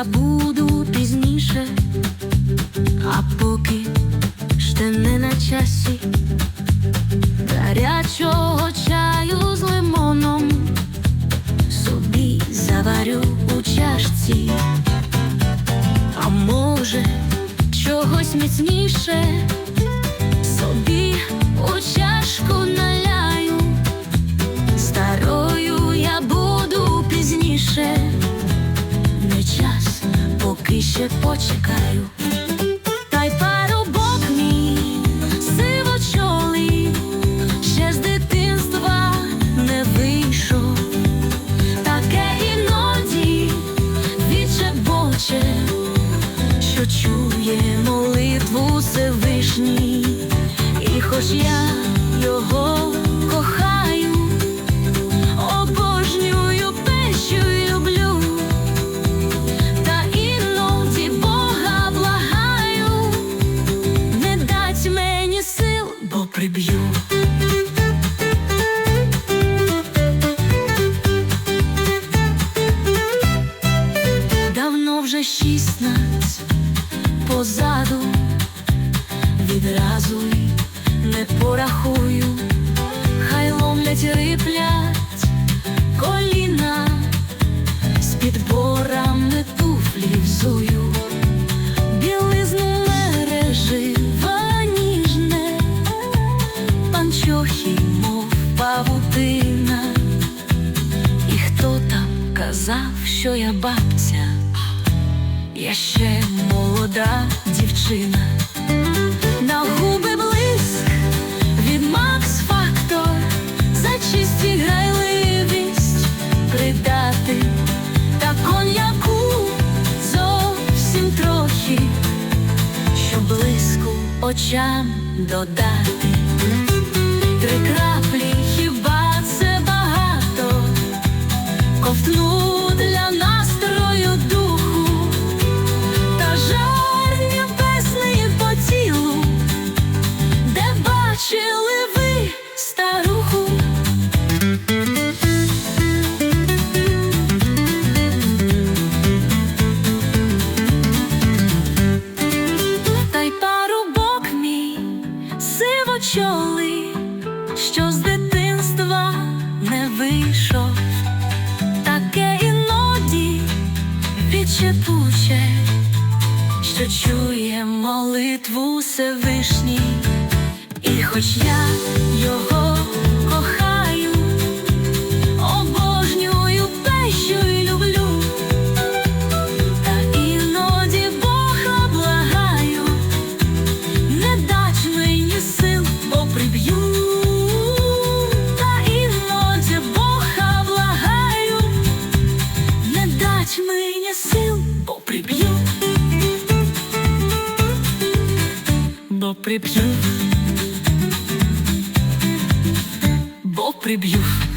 я буду пізніше, а поки ще не на часі гарячого чаю з лимоном собі заварю у чашці, а може, чогось міцніше собі у чашку наля. Ще почекаю. Та й парубок мій сивочолий ще з дитинства не вийшов, таке іноді відчебоче, що чує молитву Всевишній, і хоч я його вже шістнадцять позаду, відразу й не порахую, хай ломлять риплять коліна. З підборами туфлі взую, білизну мережива ніжне, панчохи, мов павутина. І хто там казав, що я бабця, я ще молода дівчина. На губи блиск від Макс Фактор за чисті грайливість придати та коньяку зовсім трохи, щоб блиску очам додати. Три що чує молитву Всевишній, і хоч я його кохаю, обожнюю, пещу й люблю. Та іноді Бога благаю, не дать мені сил, бо приб'ю. Та іноді Бога благаю, не дать мені сил, бо приб'ю. Приб'ю. Бо приб'ю.